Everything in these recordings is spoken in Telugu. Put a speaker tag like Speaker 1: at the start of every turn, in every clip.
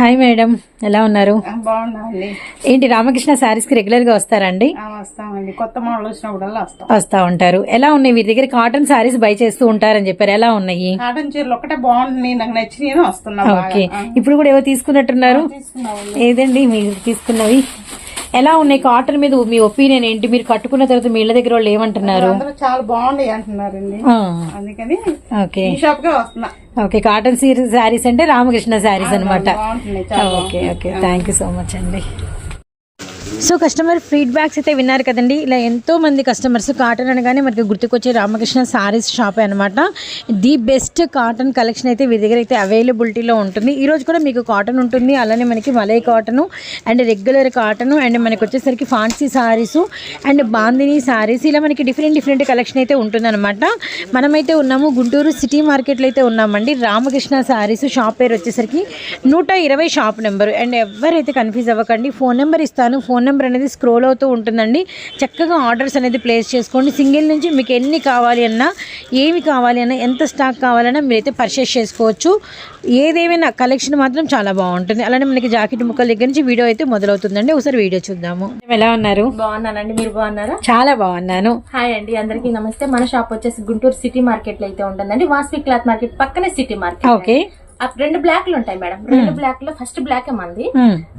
Speaker 1: హాయ్ మేడం ఎలా ఉన్నారు? ఏంటి రామకృష్ణ శారీస్కి రెగ్యులర్గా వస్తారండి?
Speaker 2: వస్తామండి. కొత్త మోడల్ వచ్చినప్పుడల్లా వస్తాం.
Speaker 1: వస్తా ఉంటారు. ఎలా ఉన్నాయి? వీరి దగ్గర కాటన్ శారీస్ బై చేస్తూ ఉంటారని చెప్పారు. ఎలా ఉన్నాయి?
Speaker 2: కాటన్ చీరలు ఒకటే బాగుంది నాకు వస్తున్నా.
Speaker 1: ఓకే. ఇప్పుడు కూడా ఏవో తీసుకున్నట్టున్నారు? ఏదండి మీరు తీసుకున్నవి? ఎలా ఉన్నాయి? కాటన్ మీద మీ ఒపీనియన్ ఏంటి? మీరు కట్టుకున్న తర్వాత మీ ఇళ్ళ దగ్గర వాళ్ళు ఏమంటున్నారు?
Speaker 2: అందరూ చాలా బాగున్నాయి అంటున్నారండి.
Speaker 1: ఆ,
Speaker 2: అందుకని
Speaker 1: ఓకే.
Speaker 2: ఈ షాప్ కే వస్తున్నా.
Speaker 1: ఓకే కాటన్ శారీస్ అంటే రామకృష్ణ శారీస్ అనమాట
Speaker 2: బాగుంటున్నాయి చాలా
Speaker 1: okay okay. Thank you so much అండి. సో కస్టమర్ ఫీడ్బ్యాక్స్ అయితే విన్నారు కదండి. ఇలా ఎంతో మంది కస్టమర్స్ కాటన్ అనగానే మనకి గుర్తుకొచ్చే రామకృష్ణ సారీస్ షాప్ అనమాట ది బెస్ట్ కాటన్ కలెక్షన్ అయితే వీరి దగ్గర అయితే అవైలబిలిటీలో ఉంటుంది. ఈ రోజు కూడా మీకు కాటన్ ఉంటుంది. అలానే మనకి malai cotton and regular cotton and మనకి వచ్చేసరికి ఫాన్సీ సారీస్ అండ్ బాందిని సారీస్ ఇలా మనకి డిఫరెంట్ డిఫరెంట్ కలెక్షన్ అయితే ఉంటుందన్నమాట. మనమైతే ఉన్నాము గుంటూరు సిటీ మార్కెట్లో అయితే ఉన్నామండి. రామకృష్ణ సారీస్ షాప్ పేరు వచ్చేసరికి నూట ఇరవై షాప్ నెంబర్ అండ్ ఎవరైతే కన్ఫ్యూజ్ అవ్వకండి ఫోన్ నెంబర్ ఇస్తాను. ఫోన్ నెంబర్ అనేది స్క్రోల్ అవుతూ ఉంటుందండి. చక్కగా ఆర్డర్స్ అనేది ప్లేస్ చేసుకోండి. సింగిల్ నుంచి మీకు ఎన్ని కావాలి అన్నా ఏమి కావాలి అన్నా ఎంత స్టాక్ కావాలన్నా మీరైతే పర్చేస్ చేసుకోవచ్చు. ఏదేమైనా కలెక్షన్ మాత్రం చాలా బాగుంటుంది. అలానే మనకి జాకెట్ ముక్కల దగ్గర నుంచి వీడియో అయితే మొదలవుతుందండి. ఒకసారి వీడియో చూద్దాము. ఎలా ఉన్నారు?
Speaker 3: బాగున్నానండి. మీరు బాగున్నారా?
Speaker 1: చాలా బాగున్నాను.
Speaker 3: హాయ్ అండి. అందరికీ నమస్తే. మన షాప్ వచ్చేసి గుంటూరు సిటీ మార్కెట్లో అయితే ఉంటుందండి. వాస్వి క్లాత్ మార్కెట్ పక్కనే సిటీ మార్కెట్
Speaker 1: ఓకే.
Speaker 3: రెండు బ్లాక్లు ఉంటాయి మేడం. రెండు బ్లాక్లో ఫస్ట్ బ్లాక్ మంది.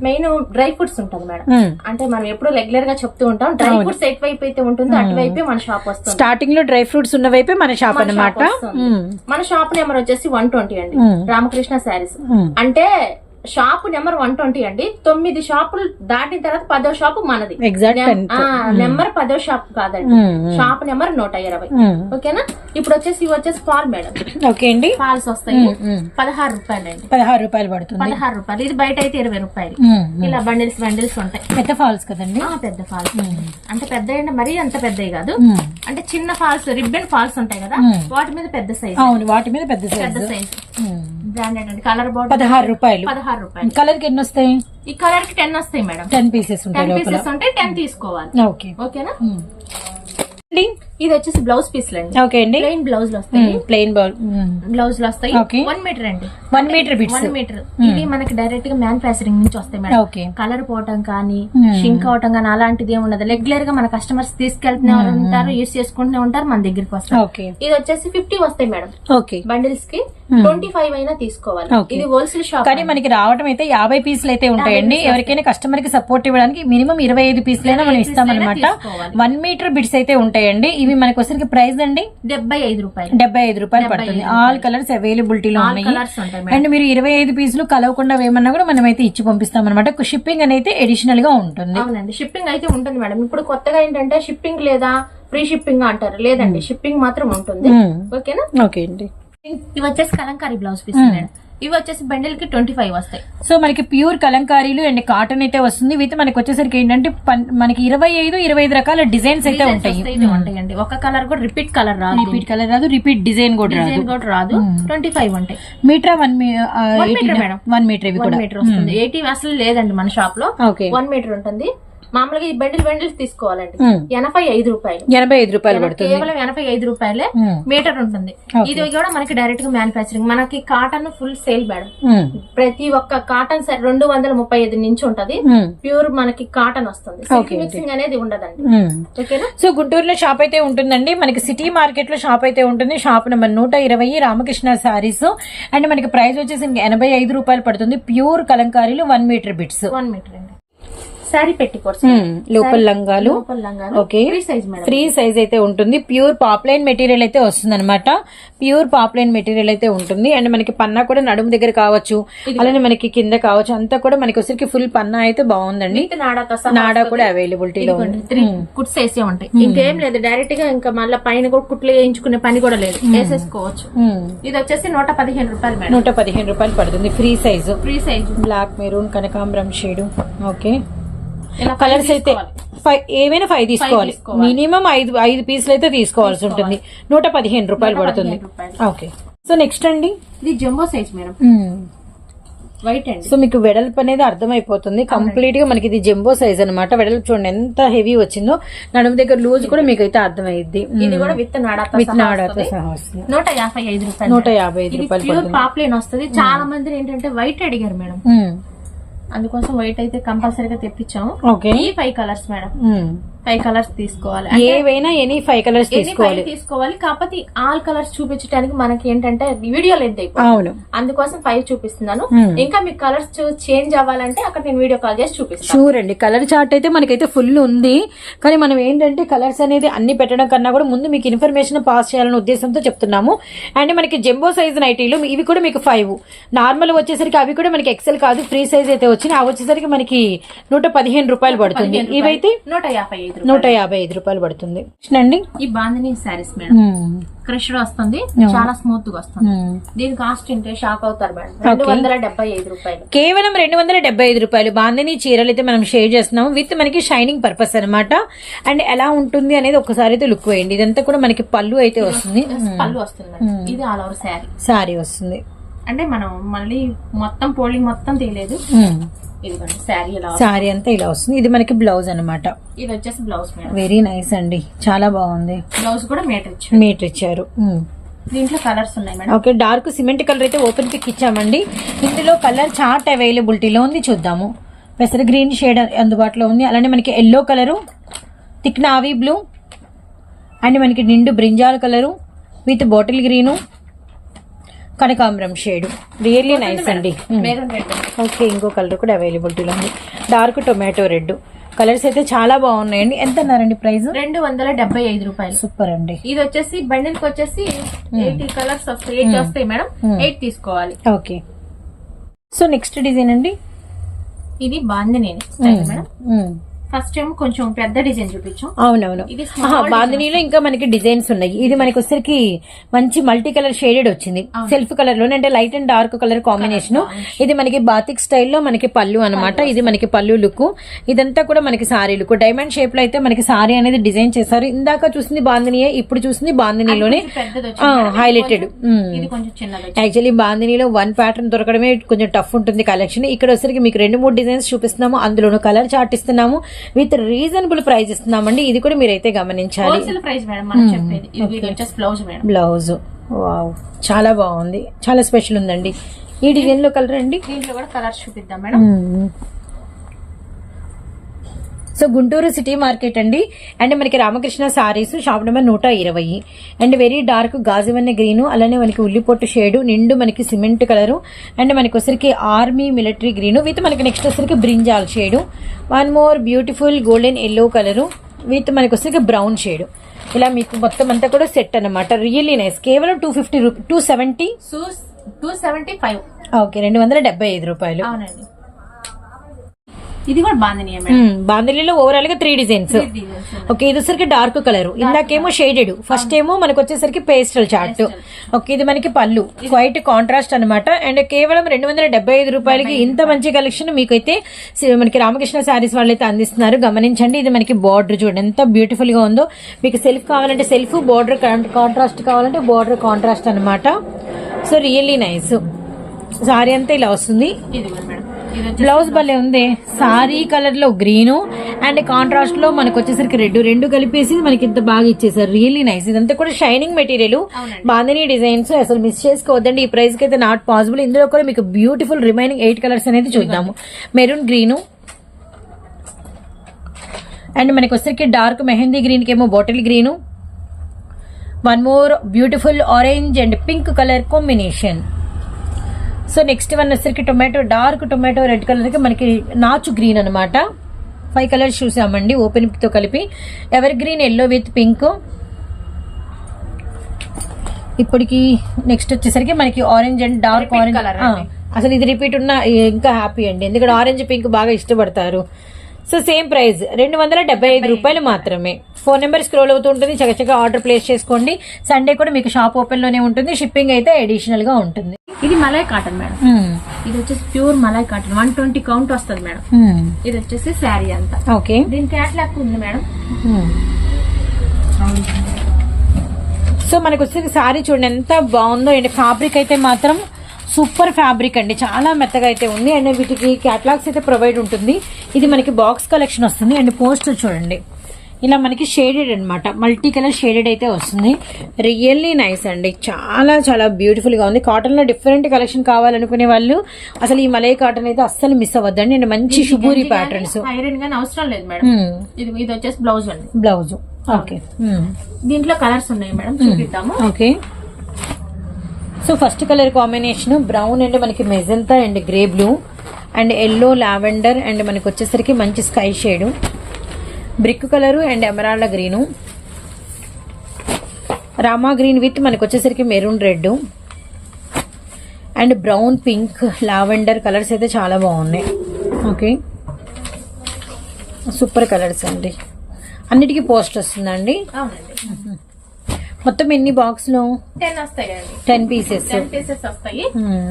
Speaker 3: మెయిన్ డ్రై ఫ్రూట్స్ ఉంటుంది మేడం. అంటే మనం ఎప్పుడు రెగ్యులర్గా చెప్తూ ఉంటాం. డ్రై ఫ్రూట్స్ ఎటువైపు అయితే ఉంటుందో అటువైపే మన షాప్ వస్తుంది.
Speaker 1: స్టార్టింగ్లో డ్రై ఫ్రూట్స్ ఉన్న వైపే మన షాప్
Speaker 3: వస్తుంది. మన షాప్ నెంబర్ వచ్చేసి వన్ ట్వంటీ అండి. రామకృష్ణ శారీస్. అంటే షాప్ నెంబర్ వన్ ట్వంటీ అండి. తొమ్మిది షాపులు దాటిన తర్వాత పదో షాపు మనది. ఆ, నెంబర్ పదో షాప్ కాదండి. షాప్ నెంబర్ నూట ఇరవై. ఓకేనా? ఇప్పుడు వచ్చేసి ఇవి వచ్చేసి పాల్ మేడం.
Speaker 1: ఓకే అండి.
Speaker 3: పాల్స్ వస్తాయి. పదహారు రూపాయలండి.
Speaker 1: పదహారు రూపాయలు పడుతుంది.
Speaker 3: పదహారు రూపాయలు. ఇది బయట అయితే ఇరవై రూపాయలు. ఇలా బండిల్స్ బండిల్స్ ఉంటాయి.
Speaker 1: పెద్ద ఫాల్స్ కదండి?
Speaker 3: పెద్ద ఫాల్స్. అంటే పెద్ద అంటే మరీ అంత పెద్దవి కాదు. అంటే చిన్న ఫాల్స్ రిబ్బన్ ఫాల్స్ ఉంటాయి కదా. వాటి మీద పెద్ద సైజ్
Speaker 1: అవును వాటి మీద పెద్ద
Speaker 3: పెద్ద
Speaker 1: సైజు
Speaker 3: సైజ్ బ్రాండెడ్ అండి కలర్
Speaker 1: పదహారు రూపాయలు.
Speaker 3: పదహారు రూపాయలు.
Speaker 1: కలర్కి ఎన్ని వస్తాయి?
Speaker 3: ఈ కలర్కి టెన్ వస్తాయి మేడం.
Speaker 1: టెన్ పీసెస్ ఉంటాయి
Speaker 3: టెన్ పీసెస్ ఉంటాయి టెన్ తీసుకోవాలి.
Speaker 1: ఓకే.
Speaker 3: ఓకేనా?
Speaker 1: అండి
Speaker 3: ఇది వచ్చేసి బ్లౌజ్ పీస్లు అండి
Speaker 1: ఓకే అండి.
Speaker 3: ప్లెయిన్ బ్లౌజ్ వస్తాయి.
Speaker 1: ప్లెయిన్ బౌల్
Speaker 3: బ్లౌజ్ వస్తాయి. వన్ మీటర్ అండి.
Speaker 1: వన్ మీటర్
Speaker 3: వన్ మీటర్ ఇది మనకి డైరెక్ట్గా మ్యానుఫాక్చరింగ్ నుంచి వస్తాయి మేడం.
Speaker 1: ఓకే.
Speaker 3: కలర్ పోవటం కానీ షింక్ అవటం కానీ అలాంటిది ఏమి ఉండదు. రెగ్యులర్గా మన కస్టమర్స్ తీసుకెళ్తూనే ఉంటారు యూస్ చేసుకుంటూనే ఉంటారు మన దగ్గరికి వస్తారు.
Speaker 1: ఓకే.
Speaker 3: ఇది వచ్చేసి ఫిఫ్టీ వస్తాయి మేడం.
Speaker 1: ఓకే.
Speaker 3: బండిల్స్కి ట్వంటీ ఫైవ్ అయినా తీసుకోవాలి. ఇది హోల్సేల్ షాప్
Speaker 1: కానీ మనకి రావటం అయితే యాభై పీసులు అయితే ఉంటాయండి. ఎవరికైనా కస్టమర్కి సపోర్ట్ ఇవ్వడానికి మినిమం ఇరవై ఐదు పీసులైనా మనం ఇస్తామన్నమాట. వన్ మీటర్ బిట్స్ అయితే ఉంటాయండి ఇవి మనకి వచ్చరికి ప్రైస్ అండి?
Speaker 3: డెబ్బై ఐదు రూపాయలు.
Speaker 1: డెబ్బై ఐదు రూపాయలు పడుతుంది. ఆల్ కలర్స్ అవైలబిలిటీలో ఉన్నాయి.
Speaker 3: కలర్స్ ఉంటాయి మేడం.
Speaker 1: అండ్ మీరు ఇరవై ఐదు పీసులు కలవకుండా వేయమన్నా కూడా మనం అయితే ఇచ్చి పంపిస్తాం అనమాట షిప్పింగ్ అనేది అడిషనల్గా ఉంటుంది.
Speaker 3: అవునండి. షిప్పింగ్ అయితే ఉంటుంది మేడం. ఇప్పుడు కొత్తగా ఏంటంటే షిప్పింగ్ లేదా ఫ్రీ షిప్పింగ్ అంటారు. లేదండి. షిప్పింగ్ మాత్రం ఉంటుంది. ఓకేనా
Speaker 1: ఓకే అండి.
Speaker 3: ఇవి వచ్చేసి కలంకారీ బ్లౌజ్ పీస్ మేడం. ఇవి వచ్చేసి బండిల్కి ట్వంటీ ఫైవ్ వస్తాయి.
Speaker 1: సో మనకి ప్యూర్ కలంకారీలు అండ్ కాటన్ అయితే వస్తుంది. అయితే మనకి వచ్చేసరికి ఏంటంటే మనకి ఇరవై ఐదు ఇరవై ఐదు రకాల డిజైన్స్ అయితే ఉంటాయి.
Speaker 3: ఉంటాయండి. ఒక కలర్ కూడా రిపీట్ కలర్ రాదు.
Speaker 1: రిపీట్ కలర్ రాదు రిపీట్ డిజైన్ కూడా రాదు.
Speaker 3: కూడా రాదు. ట్వంటీ ఫైవ్ ఉంటాయి.
Speaker 1: Metre one
Speaker 3: meter madam.
Speaker 1: One metre ఇవి
Speaker 3: వన్
Speaker 1: కూడా.
Speaker 3: మీటర్ వస్తుంది. ఎయిటీ అసలు లేదండి మన
Speaker 1: షాప్లో
Speaker 3: వన్ మీటర్ ఉంటుంది. మామూలుగా ఈ బండిల్ బండిల్స్ తీసుకోవాలండి. ఎనభై ఐదు రూపాయలు.
Speaker 1: ఎనభై ఐదు రూపాయలు పడుతుంది.
Speaker 3: కేవలం ఎనభై ఐదు రూపాయలే. మీటర్ ఉంటుంది. ఇది కూడా మనకి డైరెక్ట్గా మ్యానుఫాక్చరింగ్ మనకి కాటన్ ఫుల్ సేల్ మేడం. ప్రతి ఒక్క కాటన్ రెండు వందల ముప్పై ఐదు నుంచి ఉంటది. ప్యూర్ మనకి కాటన్ వస్తుంది. మిక్సింగ్ అనేది ఉండదండి. ఓకేనా?
Speaker 1: సో గుంటూరులో షాప్ అయితే ఉంటుందండి. మనకి సిటీ మార్కెట్లో షాప్ అయితే ఉంటుంది. షాప్ నెంబర్ నూట ఇరవై రామకృష్ణ సారీస్ అండ్ మనకి ప్రైస్ వచ్చేసి ఎనభై ఐదు రూపాయలు పడుతుంది. Pure కలంకారీలు one metre bits
Speaker 3: one metre అండి. శారీ పెట్టి కోర్స్
Speaker 1: లోపల లంగాలు. ఓకే.
Speaker 3: ఫ్రీ సైజ్
Speaker 1: అయితే ఉంటుంది. ప్యూర్ పాప్లైన్ మెటీరియల్ అయితే వస్తుంది అనమాట ప్యూర్ పాప్లైన్ మెటీరియల్ అయితే ఉంటుంది. అండ్ మనకి పన్నా కూడా నడుము దగ్గర కావచ్చు. అలానే మనకి కింద కావచ్చు. అంతా కూడా మనకి వచ్చరికి ఫుల్ పన్నా అయితే బాగుందండి. నాడా కూడా అవైలబిలిటీలో
Speaker 3: కుట్స్ వేసే ఉంటాయి. ఇంకేం లేదు డైరెక్ట్గా ఇంకా మళ్ళీ పైన కూడా కుట్లు వేయించుకునే పని కూడా లేదు. వేసేసుకోవచ్చు. ఇది వచ్చేసి నూట పదిహేను రూపాయలు
Speaker 1: నూట పదిహేను రూపాయలు పడుతుంది. Free size.
Speaker 3: Free size.
Speaker 1: Black maroon కనకాంబరం షేడ్. ఓకే. కలర్స్ అయితే ఫైవ్ ఏమైనా ఫైవ్ తీసుకోవాలి. మినిమం ఐదు ఐదు పీసులు అయితే తీసుకోవాల్సి ఉంటుంది. నూట పదిహేను రూపాయలు పడుతుంది. ఓకే సో నెక్స్ట్ అండి?
Speaker 3: ఇది జంబో సైజ్ మేడం వైట్ అండి.
Speaker 1: సో మీకు వెడల్పు అనేది అర్థమైపోతుంది. కంప్లీట్గా మనకి ఇది జంబో సైజ్ అన్నమాట. వెడల్పు చూడండి ఎంత హెవీ వచ్చిందో. నడుము దగ్గర లూజ్ కూడా మీకు అయితే అర్థమైద్ది.
Speaker 3: ఇది కూడా విత్ నాడాతో
Speaker 1: విత్
Speaker 3: సహా
Speaker 1: నాడాతో
Speaker 3: వస్తది.
Speaker 1: సహా వస్తుంది.
Speaker 3: నూట యాభై ఐదు రూపాయలు.
Speaker 1: నూట యాభై ఐదు రూపాయలు
Speaker 3: పాప్లేన్ వస్తుంది. చాలా మంది ఏంటంటే వైట్ అడిగారు మేడం. అందుకోసం వైట్ అయితే కంపల్సరీగా తెప్పించాము. ఈ five colours madam. Five colours తీసుకోవాలి.
Speaker 1: ఏవైనా ఎనీ ఫైవ్ కలర్స్ తీసుకోవాలి.
Speaker 3: తీసుకోవాలి. కాకపోతే ఆల్ కలర్స్ చూపించడానికి మనకి ఏంటంటే వీడియో అయిపోతుంది.
Speaker 1: అవును.
Speaker 3: అందుకోసం ఫైవ్ చూపిస్తున్నాను.
Speaker 1: Hmm.
Speaker 3: ఇంకా మీకు కలర్స్ చేంజ్ అవ్వాలంటే అక్కడ నేను వీడియో కాల్ చేసి చూపిస్తాను.
Speaker 1: షూర్ అండి కలర్ చార్ట్ అయితే మనకైతే ఫుల్ ఉంది. కానీ మనం ఏంటంటే కలర్స్ అనేది అన్ని పెట్టడం కన్నా కూడా ముందు మీకు ఇన్ఫర్మేషన్ పాస్ చేయాలనే ఉద్దేశంతో చెప్తున్నాము. అండ్ మనకి జంబో సైజ్ నైటీలు ఇవి కూడా మీకు ఫైవ్ నార్మల్ వచ్చేసరికి అవి కూడా మనకి ఎక్సెల్ కాదు ఫ్రీ సైజ్ అయితే వచ్చినాయి. అవి వచ్చేసరికి మనకి నూట పదిహేను రూపాయలు పడుతుంది. ఇవైతే
Speaker 3: నూట యాభై ఐదు.
Speaker 1: నూట యాభై ఐదు రూపాయలు పడుతుంది. అండి
Speaker 3: ఈ బాందిని శారీస్ మేడం. క్రష్డ్ వస్తుంది చాలా స్మూత్గా వస్తుంది. దీని కాస్ట్ ఉంటే షాక్ అవుతారు మేడం. రెండు వందల డెబ్బై ఐదు రూపాయలు.
Speaker 1: కేవలం రెండు వందల డెబ్బై ఐదు రూపాయలు. బాందని చీరలు అయితే మనం షేర్ చేస్తున్నాము. విత్ మనకి షైనింగ్ పర్పస్ అన్నమాట. అండ్ ఎలా ఉంటుంది అనేది ఒకసారి అయితే లుక్ వేయండి. ఇదంతా కూడా మనకి పళ్ళు అయితే వస్తుంది.
Speaker 3: పళ్ళు వస్తుంది ఇది ఆల్ ఓవర్ శారీ.
Speaker 1: సారీ వస్తుంది.
Speaker 3: అంటే మనం మళ్ళీ మొత్తం పోలింగ్ మొత్తం తీయలేదు. ఇదిగోండి శారీ ఇలా
Speaker 1: సారీ అంతా ఇలా వస్తుంది. ఇది మనకి బ్లౌజ్ అన్నమాట.
Speaker 3: ఇది వచ్చేసి బ్లౌజ్
Speaker 1: వెరీ నైస్ అండి. చాలా బాగుంది.
Speaker 3: బ్లౌజ్ కూడా మీటర్ ఇచ్చాడు
Speaker 1: మీటర్ ఇచ్చారు.
Speaker 3: దీంట్లో కలర్స్ ఉన్నాయి madam.
Speaker 1: Okay dark cement colour అయితే ఓపెన్ పిక్ ఇచ్చామండి. ఇందులో కలర్ చార్ట్ అవైలబిలిటీలో ఉంది చూద్దాము. పెసర గ్రీన్ షేడ్ అందుబాటులో ఉంది. అలానే మనకి yellow colour thick navy blue and మనకి నిండు brinjal colour with bottle green కనకాంబరం షేడ్. రియల్లీ నైస్ అండి. ఓకే ఇంకో కలర్ కూడా అవైలబిలిటీలో ఉంది. డార్క్ టొమాటో రెడ్ కలర్స్ అయితే చాలా బాగున్నాయండి. ఎంత అన్నారండి ప్రైస్
Speaker 3: రెండు వందల డెబ్బై ఐదు రూపాయలు.
Speaker 1: సూపర్ అండి.
Speaker 3: ఇది వచ్చేసి బండిల్కి వచ్చేసి ఎయిటీ కలర్స్ వస్తాయి. ఎయిట్ వస్తాయి మేడం. ఎయిట్ తీసుకోవాలి.
Speaker 1: ఓకే సో నెక్స్ట్ డిజైన్ అండి?
Speaker 3: ఇది బాందిని స్టైల్ మేడం. ఫస్ట్ ఏమో కొంచెం పెద్ద డిజైన్ చూపించాం.
Speaker 1: అవునవును. బాందినీలో ఇంకా మనకి డిజైన్స్ ఉన్నాయి. ఇది మనకి వచ్చరికి మంచి మల్టీ కలర్ షేడెడ్ వచ్చింది. సెల్ఫ్ కలర్లోనే అంటే light and dark colour combination ఇది మనకి బాతిక్ స్టైల్లో మనకి పళ్ళు అన్నమాట. ఇది మనకి పళ్ళు లుక్ ఇదంతా కూడా మనకి సారీ లుక్ డైమండ్ షేప్లో అయితే మనకి సారీ అనేది డిజైన్ చేశారు. ఇందాక చూసింది బాందినియే ఇప్పుడు చూసింది
Speaker 3: మేడం.
Speaker 1: హైలైటెడ్. యాక్చువల్లీ బాందినీలో వన్ ప్యాటర్న్ దొరకడమే కొంచెం టఫ్ ఉంటుంది కలెక్షన్ ఇక్కడ వచ్చరికి మీకు రెండు మూడు డిజైన్స్ చూపిస్తున్నాము. అందులోనూ కలర్ చార్ట్ ఇస్తున్నాము. విత్ రీజనబుల్ ప్రైస్ ఇస్తున్నామండి. ఇది కూడా మీరైతే గమనించాలి.
Speaker 3: Wholesale price madam blouse madam.
Speaker 1: Blouse. Wow. చాలా బాగుంది. చాలా స్పెషల్ ఉందండి. ఈ డిజైన్లో కలర్ అండి?
Speaker 3: దీంట్లో కూడా కలర్స్ చూపిద్దాం madam.
Speaker 1: So Guntur city market అండి. అండ్ మనకి రామకృష్ణ సారీస్ షాప్ నెంబర్ నూట ఇరవై. అండ్ వెరీ డార్క్ గాజువన్న గ్రీన్ అలానే మనకి ఉల్లిపొట్టు షేడ్ నిండు మనకి సిమెంట్ కలరు. అండ్ మనకి వచ్చరికి ఆర్మీ మిలిటరీ గ్రీన్ విత్ మనకి నెక్స్ట్ వచ్చరికి brinjal shade. One more beautiful golden yellow colour with మనకి వచ్చరికి బ్రౌన్ షేడ్. ఇలా మీకు మొత్తం అంతా కూడా సెట్ అన్నమాట. రియల్లీ నైస్ కేవలం two fifty rupee two seventy
Speaker 3: two seventy five
Speaker 1: okay రెండు వందల డెబ్బై ఐదు రూపాయలు.
Speaker 3: అవునండి. ఇది కూడా.
Speaker 1: బాందిలీలో ఓవరాల్గా త్రీ డిజైన్స్ ఓకే ఇది వచ్చరికి డార్క్ కలర్ ఇందాకేమో షేడెడ్ ఫస్ట్ ఏమో మనకు వచ్చేసరికి పేస్టల్ చార్ట్ ఓకే ఇది మనకి పళ్ళు. వైట్ కాంట్రాస్ట్ అన్నమాట. అండ్ కేవలం రెండు వందల డెబ్బై ఐదు రూపాయలకి ఇంత మంచి కలెక్షన్ మీకైతే సి- మనకి రామకృష్ణ శారీస్ వాళ్ళు అయితే అందిస్తున్నారు. గమనించండి ఇది మనకి బార్డర్ చూడండి. ఎంత బ్యూటిఫుల్గా ఉందో. మీకు సెల్ఫ్ కావాలంటే సెల్ఫ్ బార్డర్ కాంట్రాస్ట్ కావాలంటే బార్డర్ కాంట్రాస్ట్ అన్నమాట. సో రియల్లీ నైస్ సారీ అంతా ఇలా వస్తుంది.
Speaker 3: ఇది మేడం.
Speaker 1: బ్లౌజ్ భలే ఉంది. సారీ కలర్లో గ్రీన్ అండ్ కాంట్రాస్ట్లో మనకు వచ్చేసరికి రెడ్ రెండు కలిపేసి మనకి ఇంత బాగా ఇచ్చేసారు. రియల్లీ నైస్ ఇదంతా కూడా షైనింగ్ మెటీరియల్. బాందినీ డిజైన్స్ అసలు మిస్ చేసుకోవద్దండి. ఈ ప్రైస్కి అయితే నాట్ పాసిబుల్ ఇందులో కూడా మీకు బ్యూటిఫుల్ రిమైనింగ్ ఎయిట్ కలర్స్ అనేది చూద్దాము. మెరూన్ గ్రీను అండ్ మనకి వచ్చేసరికి డార్క్ మెహందీ గ్రీన్కి ఏమో bottle green one more beautiful orange and pink colour combination so next one వచ్చేసరికి టొమాటో డార్క్ టొమాటో రెడ్ కలర్కి మనకి నాచు గ్రీన్ అన్నమాట. ఫైవ్ కలర్స్ చూసామండి ఓపెన్తో కలిపి. Evergreen yellow with pink. ఇప్పటికి నెక్స్ట్ వచ్చేసరికి మనకి ఆరెంజ్ అండ్ డార్క్ ఆరెంజ్. అసలు ఇది రిపీట్ ఉన్న ఇంకా హ్యాపీ అండి. ఎందుకంటే ఆరెంజ్ పింక్ బాగా ఇష్టపడతారు. సో సేమ్ ప్రైస్ రెండు వందల డెబ్బై ఐదు రూపాయలు మాత్రమే. ఫోన్ నెంబర్ స్క్రోల్ అవుతూ ఉంటుంది. చక్కచక్క ఆర్డర్ ప్లేస్ చేసుకోండి. సండే కూడా మీకు షాప్ ఓపెన్లోనే ఉంటుంది. షిప్పింగ్ అయితే అడిషనల్గా ఉంటుంది.
Speaker 3: ఇది మలై కాటన్ మేడం. ఇది వచ్చేసి pure malai cotton one twenty count వస్తుంది మేడం. ఇది వచ్చేసి శారీ అంతా.
Speaker 1: ఓకే
Speaker 3: దీని క్యాట్లాక్ ఉంది మేడం.
Speaker 1: సో మనకు వచ్చేది సారీ చూడండి. ఎంత బాగుందో. అండ్ ఫ్యాబ్రిక్ అయితే మాత్రం సూపర్ ఫ్యాబ్రిక్ అండి. చాలా మెత్తగా అయితే ఉంది. అండ్ వీటికి క్యాటలాగ్స్ అయితే ప్రొవైడ్ ఉంటుంది. ఇది మనకి బాక్స్ కలెక్షన్ వస్తుంది. అండ్ పోస్టర్ చూడండి. ఇలా మనకి షేడెడ్ అన్నమాట. మల్టీ కలర్ షేడెడ్ అయితే వస్తుంది. రియల్లీ నైస్ అండి. చాలా చాలా బ్యూటిఫుల్గా ఉంది. కాటన్లో డిఫరెంట్ కలెక్షన్ కావాలనుకునే వాళ్ళు అసలు ఈ మలై కాటన్ అయితే అస్సలు మిస్ అవ్వద్దండి. అండ్ మంచి షుగూరి ప్యాటర్న్స్
Speaker 3: ఐరన్ గానీ అవసరం లేదు మేడం. ఇది ఇది వచ్చేసి బ్లౌజ్ అండి.
Speaker 1: బ్లౌజ్ ఓకే
Speaker 3: దీంట్లో కలర్స్ ఉన్నాయి madam. చూపిద్దాము.
Speaker 1: Okay so first colour combination brown and మనకి magenta and grey blue and yellow lavender and మనకి వచ్చేసరికి మంచి sky shade brick colour and emerald green Rama green with మనకి వచ్చేసరికి maroon red and brown pink lavender colours అయితే చాలా బాగున్నాయి. ఓకే సూపర్ కలర్స్ అండి. అన్నిటికీ పోస్ట్ వస్తుందండి
Speaker 3: అవునండి.
Speaker 1: మొత్తం ఎన్ని బాక్స్లో
Speaker 3: టెన్ వస్తాయి
Speaker 1: టెన్ పీసెస్
Speaker 3: టెన్ పీసెస్ వస్తాయి.
Speaker 1: Hmm.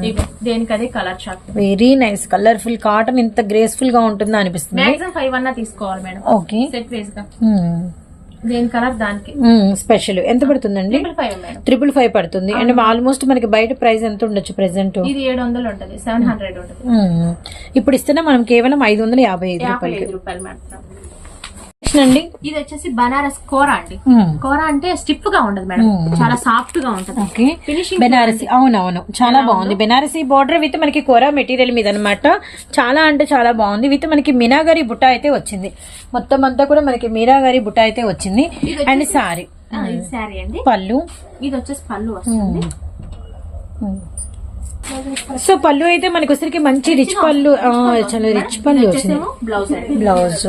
Speaker 3: దేనికి అదే colour chart
Speaker 1: very nice colourful cotton ఇంత గ్రేస్ఫుల్గా ఉంటుందా అనిపిస్తుంది?
Speaker 3: మాక్సిమం ఫైవ్ అన్నా తీసుకోవాలి మేడం.
Speaker 1: Okay
Speaker 3: set వేస్గా. దేని కలర్ దానికి.
Speaker 1: స్పెషల్ ఎంత పడుతుందండి?
Speaker 3: ట్రిపుల్ ఫైవ్
Speaker 1: పడుతుంది. అండ్ ఆల్మోస్ట్ మనకి బయట ప్రైస్ ఎంత ఉండొచ్చు ప్రెసెంట్
Speaker 3: ఇది ఏడు వందలు ఉంటుంది. సెవెన్ హండ్రెడ్ ఉంటుంది.
Speaker 1: ఇప్పుడు ఇస్తున్నా మనం కేవలం ఐదు వందల యాభై ఐదు
Speaker 3: రూపాయలు
Speaker 1: అండి.
Speaker 3: ఇది వచ్చేసి బనారస్ కోరా అండి.
Speaker 1: Hmm.
Speaker 3: కోరా అంటే స్టిప్గా ఉండదు మేడం. చాలా సాఫ్ట్గా ఉంటది.
Speaker 1: Okay
Speaker 3: finishing
Speaker 1: Banarasi. అవునవును. చాలా బాగుంది. బెనారసి బార్డర్ విత్ మనకి కోరా మెటీరియల్ మీద అనమాట చాలా అంటే చాలా బాగుంది. విత్ మనకి మీనాగారి బుట్ట అయితే వచ్చింది. మొత్తం అంతా కూడా మనకి మీనాగారి బుట్ట అయితే వచ్చింది. అండ్ సారీ
Speaker 3: శారీ అండి.
Speaker 1: పళ్ళు.
Speaker 3: ఇది వచ్చేసి పళ్ళు వస్తుంది.
Speaker 1: సో పళ్ళు అయితే మనకి వచ్చరికి మంచి రిచ్ పళ్ళు. చాలా రిచ్ పళ్ళు వచ్చింది
Speaker 3: blouse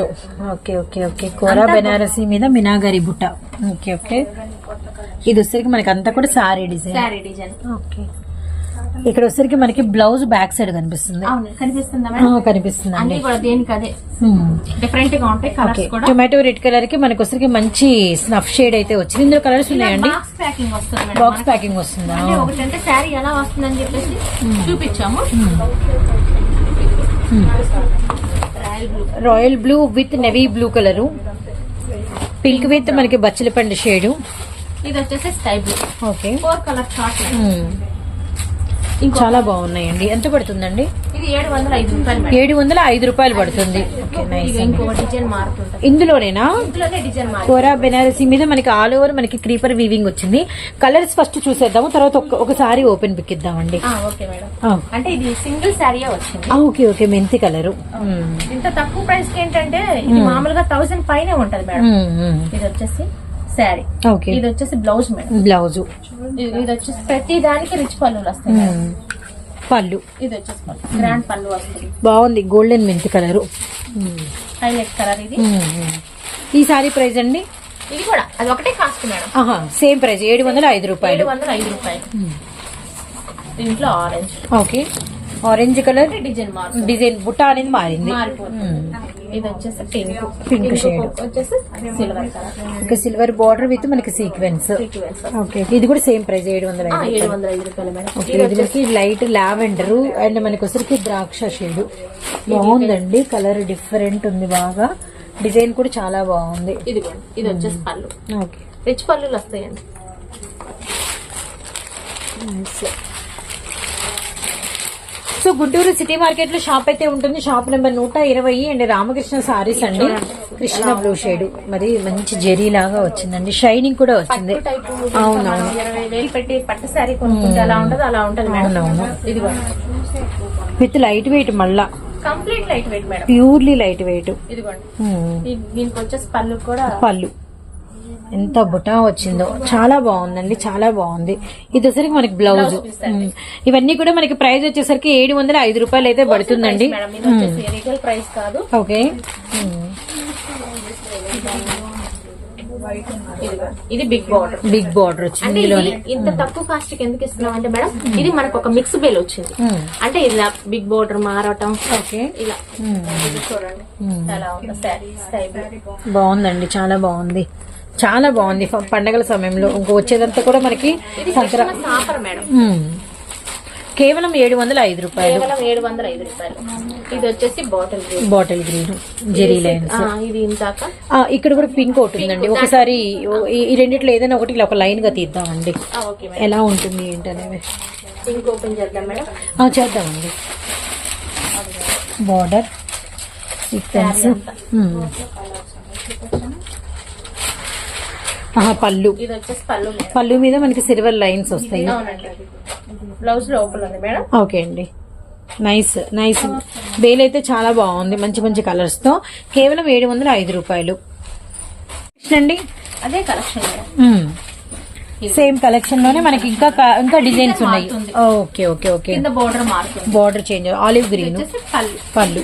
Speaker 1: okay okay okay kora Banarasi మీద మినాగరి బుట్ట ఓకే ఓకే ఇది వచ్చరికి మనకి అంతా కూడా సారీ డిజైన్ ఓకే ఇక్కడ వచ్చరికి మనకి బ్లౌజ్ బ్యాక్ సైడ్ కనిపిస్తుంది.
Speaker 3: కనిపిస్తుందా
Speaker 1: ఆ,
Speaker 3: మేడం
Speaker 1: కనిపిస్తుంది
Speaker 3: అన్ని కూడా దేనికి అదే. డిఫరెంట్గా ఉంటాయి
Speaker 1: ఓకే.
Speaker 3: కలర్స్ కూడా.
Speaker 1: టొమాటో రెడ్ కలర్కి మనకి వచ్చరికి మంచి స్నఫ్ షేడ్ అయితే వచ్చింది. ఇందులో కలర్స్ ఉన్నాయండి.
Speaker 3: బాక్స్ ప్యాకింగ్ వస్తుంది మేడం.
Speaker 1: బాక్స్ ప్యాకింగ్ వస్తుందా?
Speaker 3: అంటే ఒకటి అంటే శారీ ఎలా వస్తుందని చెప్పేసి చూపించాము. Royal blue
Speaker 1: royal blue with navy blue colour pink with మనకి బచ్చలపండు షేడు
Speaker 3: ఇది వచ్చేసి sky blue
Speaker 1: okay.
Speaker 3: Four colour chart
Speaker 1: చాలా బాగున్నాయండి. ఎంత పడుతుందండి?
Speaker 3: ఇది ఏడు వందల ఐదు రూపాయలు
Speaker 1: పడుతుంది. ఇందులోనేనా? కోరా బెనారసీ మీద మనకి ఆల్ ఓవర్ మనకి క్రీపర్ వీవింగ్ వచ్చింది. కలర్స్ ఫస్ట్ చూసేద్దాము తర్వాత ఒక- ఒకసారి ఓపెన్ పిక్ ఇద్దామండి.
Speaker 3: అంటే ఇది సింగిల్ శారీయే వచ్చింది.
Speaker 1: ఓకే ఓకే మెంతి కలరు.
Speaker 3: ఇంత తక్కువ ప్రైస్కి ఏంటంటే ఇది మామూలుగా థౌసండ్ పైనే ఉంటది మేడం. ఇది వచ్చేసి శారీ.
Speaker 1: ఓకే.
Speaker 3: ఇది వచ్చేసి బ్లౌజ్ మేడం.
Speaker 1: బ్లౌజు.
Speaker 3: ఇది వచ్చేసి ప్రతి దానికి రిచ్ పళ్ళు వస్తాయి.
Speaker 1: పళ్ళు.
Speaker 3: ఇది వచ్చేసి పళ్ళు. గ్రాండ్ పళ్ళు వస్తుంది
Speaker 1: బాగుంది. గోల్డెన్ మెంతి కలరు.
Speaker 3: హైలైట్ కలర్ ఇది.
Speaker 1: ఈ సారీ ప్రైస్ అండి?
Speaker 3: ఇది కూడా. అది ఒకటే కాస్ట్ మేడం.
Speaker 1: సేమ్ ప్రైస్ ఏడు వందల ఐదు రూపాయలు.
Speaker 3: వందల ఐదు రూపాయలు. దీంట్లో orange.
Speaker 1: Okay. Orange colour
Speaker 3: design
Speaker 1: design బుట్ట అనేది మారింది.
Speaker 3: మారిపోతుంది. ఇది వచ్చేసి పింక్. వచ్చేసి silver
Speaker 1: okay silver border with మనకి సీక్వెన్స్ ఓకే. ఇది కూడా సేమ్ ప్రైస్ ఏడు వందల ఐదు
Speaker 3: ఏడు వందల ఐదు రూపాయలు
Speaker 1: ఇది లైట్ లావెండర్ అండ్ మనకి వచ్చరికి ద్రాక్ష షేడ్ బాగుందండి. కలర్ డిఫరెంట్ ఉంది బాగా. డిజైన్ కూడా చాలా బాగుంది.
Speaker 3: ఇది ఇది వచ్చేసి పళ్ళు.
Speaker 1: ఓకే.
Speaker 3: రిచ్ పళ్ళులు వస్తాయండి.
Speaker 1: సో గుంటూరు సిటీ మార్కెట్లో షాప్ అయితే ఉంటుంది. షాప్ నెంబర్ నూట ఇరవై అండ్ రామకృష్ణ సారీస్ అండి. Krishna blue shade. మరి మంచి జెరీ లాగా వచ్చిందండి. షైనింగ్ కూడా వచ్చింది. అవునవును. విత్ లైట్ వెయిట్ మళ్ళా.
Speaker 3: Complete light weight
Speaker 1: purely light weight.
Speaker 3: దీనికి వచ్చేసి పళ్ళు కూడా
Speaker 1: పళ్ళు. ఎంత బుటా వచ్చిందో. చాలా బాగుందండి చాలా బాగుంది. ఇది వచ్చేసరికి మనకి బ్లౌజ్. ఇవన్నీ కూడా మనకి ప్రైస్ వచ్చేసరికి ఏడు వందల ఐదు రూపాయలు అయితే పడుతుందండి.
Speaker 3: ప్రైస్ కాదు.
Speaker 1: ఓకే.
Speaker 3: ఇది బిగ్ బార్డర్
Speaker 1: బిగ్ బార్డర్ వచ్చింది
Speaker 3: ఇంత తక్కువ కాస్ట్కి ఎందుకు ఇస్తున్నాం అంటే మేడం ఇది మనకు ఒక మిక్స్ బేల్ వచ్చింది. అంటే ఇలా బిగ్ బోర్డర్ మారటం
Speaker 1: ఓకే.
Speaker 3: ఇలా. చూడండి.
Speaker 1: బాగుందండి చాలా బాగుంది. చాలా బాగుంది. పండగల సమయంలో ఇంకో వచ్చేదంతా కూడా మనకి. కేవలం ఏడు వందల ఐదు రూపాయలు.
Speaker 3: కేవలం ఏడు వందల ఐదు రూపాయలు. ఇది వచ్చేసి bottle green
Speaker 1: bottle green zari lines.
Speaker 3: ఇది
Speaker 1: ఇక్కడ కూడా పింక్ ఒకటి ఉందండి. ఒకసారి ఈ- రెండిట్లో ఏదైనా ఒకటి ఇలా ఒక లైన్గా తీద్దామండి ఎలా ఉంటుంది ఏంటనేది.
Speaker 3: పింక్ ఓపెన్ చేద్దాం మేడం.
Speaker 1: చేద్దామండి. బార్డర్. సీక్వెన్స్ పళ్ళు.
Speaker 3: ఇది వచ్చేసి పళ్ళు
Speaker 1: మీద. మనకి సిల్వర్ లైన్స్ వస్తాయి.
Speaker 3: బ్లౌజ్ లోపల ఉంది మేడం.
Speaker 1: ఓకే అండి. నైస్ నైస్ బేల్ అయితే చాలా బాగుంది. మంచి మంచి కలర్స్తో. కేవలం ఏడు వందల ఐదు రూపాయలు. అండి?
Speaker 3: అదే కలెక్షన్
Speaker 1: సేమ్ కలెక్షన్లోనే మనకి ఇంకా ఇంకా డిజైన్స్ ఉన్నాయి. Okay okay okay
Speaker 3: border
Speaker 1: border change olive green
Speaker 3: పళ్ళు.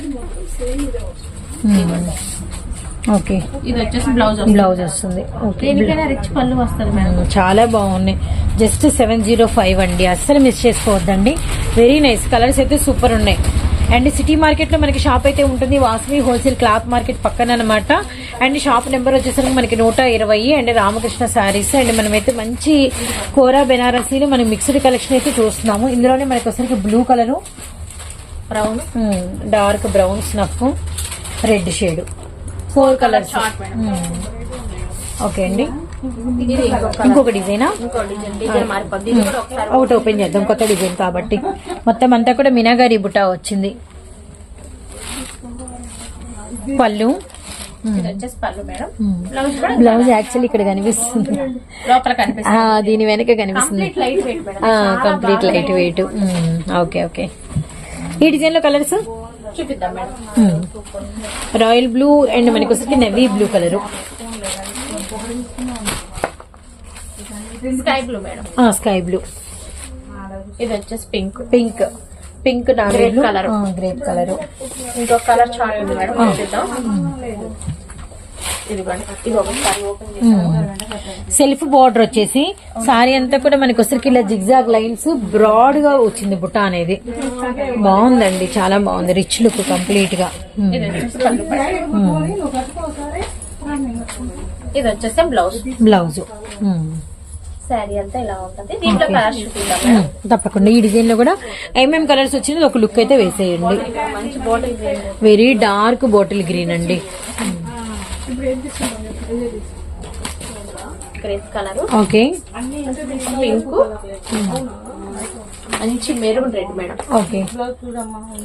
Speaker 1: ఓకే.
Speaker 3: ఇది వచ్చేసి బ్లౌజ్
Speaker 1: బ్లౌజ్ వస్తుంది.
Speaker 3: దేనికైనా రిచ్ పళ్ళు వస్తుంది మేడం.
Speaker 1: చాలా బాగున్నాయి. జస్ట్ సెవెన్ జీరో ఫైవ్ అండి. అస్సలు మిస్ చేసుకోవద్దండి. వెరీ నైస్ కలర్స్ అయితే సూపర్ ఉన్నాయి. అండ్ సిటీ మార్కెట్లో మనకి షాప్ అయితే ఉంటుంది. వాసవి హోల్సేల్ క్లాత్ మార్కెట్ పక్కన అనమాట అండ్ షాప్ నెంబర్ వచ్చేసరికి మనకి నూట ఇరవై అండ్ రామకృష్ణ శారీస్ అండ్ మనమైతే మంచి కోరా బెనారసీలు మనం మిక్స్డ్ కలెక్షన్ అయితే చూస్తున్నాము. ఇందులోనే మనకి వచ్చరికి blue colour
Speaker 3: brown
Speaker 1: dark brown snuff red shade four colours okay అండి.
Speaker 3: ఇంకొక
Speaker 1: ఇంకొక డిజైనా ఒకటి ఓపెన్ చేద్దాం కొత్త డిజైన్ కాబట్టి. మొత్తం అంతా కూడా మినాగారి బుటా వచ్చింది. పళ్ళు.
Speaker 3: బ్లౌజ్ కూడా
Speaker 1: బ్లౌజ్ యాక్చువల్లీ ఇక్కడ కనిపిస్తుంది. దీని వెనక కనిపిస్తుంది.
Speaker 3: Complete light weight madam
Speaker 1: complete light weight okay okay ఈ డిజైన్లో కలర్స్
Speaker 3: చూపిద్దాం మేడం.
Speaker 1: రాయల్ బ్లూ అండ్ మనకి వచ్చి navy blue colour
Speaker 3: sky blue madam.
Speaker 1: Sky blue
Speaker 3: ఇది వచ్చేసి pink
Speaker 1: pink pink
Speaker 3: Grape colour.
Speaker 1: Grape colour
Speaker 3: ఇంకొక కలర్ చార్ట్ ఉంది మేడం. చూపిద్దాం ఇదిగోండి ఇది ఒకసారి ఓపెన్ చేసి
Speaker 1: సెల్ఫ్ బార్డర్ వచ్చేసి సారీ అంతా కూడా మనకి వచ్చరికి ఇలా జిగ్జాగ్ లైన్స్ బ్రాడ్గా వచ్చింది బుట్ట అనేది. బాగుందండి చాలా బాగుంది. రిచ్ లుక్ కంప్లీట్గా.
Speaker 3: ఇది వచ్చేసి బ్లౌజ్.
Speaker 1: బ్లౌజ్. తప్పకుండా. ఈ డిజైన్లో కూడా ఏమేం కలర్స్ వచ్చింది. ఒక లుక్ అయితే వేసేయండి. వెరీ డార్క్ బాటిల్ గ్రీన్ అండి.
Speaker 3: కలర్
Speaker 1: ఓకే
Speaker 3: పింక్ మంచి maroon red madam.
Speaker 1: Okay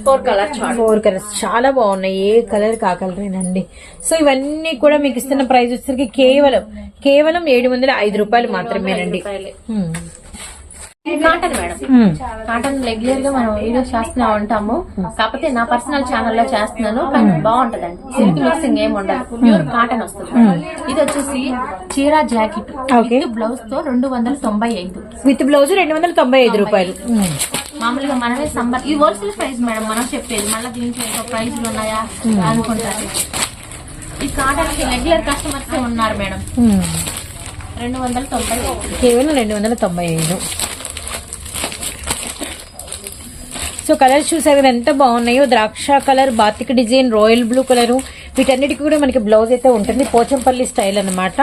Speaker 3: four colour chart
Speaker 1: four colours చాలా బాగున్నాయి. ఏ కలర్ కా కలరేనండి సో ఇవన్నీ కూడా మీకు ఇస్తున్న ప్రైస్ వచ్చేసరికి కేవలం కేవలం ఏడు వందల ఐదు రూపాయలు మాత్రమేనండి.
Speaker 3: Cotton madam. కాటన్ రెగ్యులర్గా మనం వీడియోస్ చేస్తూనే ఉంటాము. కాకపోతే నా పర్సనల్ ఛానల్లో చేస్తున్నాను కానీ బాగుంటదండి. సిల్క్ మిక్సింగ్ ఏమి ఉండదు. ప్యూర్ కాటన్ వస్తుంది ఇది వచ్చేసి చీర జాకెట్
Speaker 1: ఓకే.
Speaker 3: బ్లౌజ్తో రెండు వందల తొంభై ఐదు.
Speaker 1: విత్ బ్లౌజ్ రెండు వందల తొంభై ఐదు రూపాయలు.
Speaker 3: మామూలుగా మనమే సంబర్ ఇది హోల్సేల్ ప్రైస్ మేడం మనం చెప్పేది. మళ్ళీ దీంట్లో ప్రైజ్లు ఉన్నాయా అనుకుంటారు. ఈ కాటన్కి రెగ్యులర్ కస్టమర్స్ ఉన్నారు మేడం. రెండు వందల తొంభై
Speaker 1: కేవలం రెండు వందల తొంభై ఐదు. సో కలర్స్ చూసారు కదా ఎంత బాగున్నాయో. ద్రాక్ష colour batik design royal blue colour. వీటన్నిటికి కూడా మనకి బ్లౌజ్ అయితే ఉంటుంది. పోచంపల్లి స్టైల్ అన్నమాట.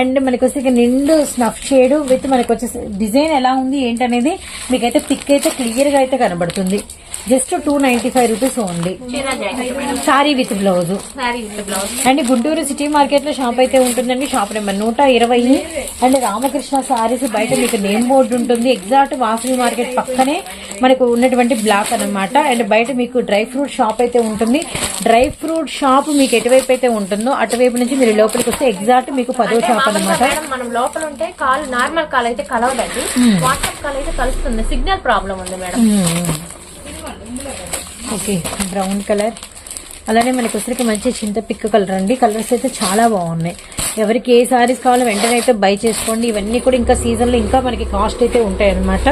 Speaker 1: అండ్ మనకి వచ్చి నిండు స్నఫ్ షేడ్ విత్ మనకి వచ్చేసి డిజైన్ ఎలా ఉంది ఏంటనేది మీకైతే పిక్ అయితే క్లియర్గా అయితే కనబడుతుంది. Just two ninety five rupees only. Sari with blouse.
Speaker 3: Sari with blouse.
Speaker 1: And Guntur city మార్కెట్లో షాప్ అయితే ఉంటుందండి షాప్ నెంబర్ నూట ఇరవై. అండ్ రామకృష్ణ సారీస్ బయట మీకు నేమ్ బోర్డు ఉంటుంది. ఎగ్జాక్ట్ వాసవి మార్కెట్ పక్కనే మనకు ఉన్నటువంటి బ్లాక్ అన్నమాట. అండ్ బయట మీకు డ్రై ఫ్రూట్ షాప్ అయితే ఉంటుంది. డ్రై ఫ్రూట్ షాప్ మీకు ఎటువైపు అయితే ఉంటుందో అటువైపు నుంచి మీరు లోపలికి వస్తే ఎగ్జాక్ట్ మీకు పదో షాప్
Speaker 3: మేడం మనం లోపల ఉంటే కాల్ నార్మల్ కాల్ అయితే కలవదండి. వాట్సాప్ కాల్ అయితే కలుస్తుంది. సిగ్నల్ ప్రాబ్లం ఉంది మేడం.
Speaker 1: Okay brown colour. అలానే మనకి వచ్చరికి మంచి చింత పిక్ కలర్ అండి. కలర్స్ అయితే చాలా బాగున్నాయి. ఎవరికి ఏ సారీస్ కావాలో వెంటనే అయితే బై చేసుకోండి. ఇవన్నీ కూడా ఇంకా సీజన్లో ఇంకా మనకి కాస్ట్ అయితే ఉంటాయి అనమాట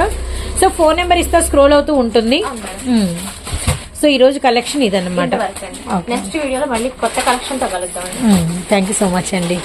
Speaker 1: సో ఫోన్ నెంబర్ ఇస్తా స్క్రోల్ అవుతూ ఉంటుంది. సో ఈ రోజు కలెక్షన్ ఇదన్నమాట.
Speaker 3: నెక్స్ట్ వీడియోలో మళ్ళీ కొత్త కలెక్షన్తో కలుద్దాం
Speaker 1: థ్యాంక్ యూ సో మచ్ అండి.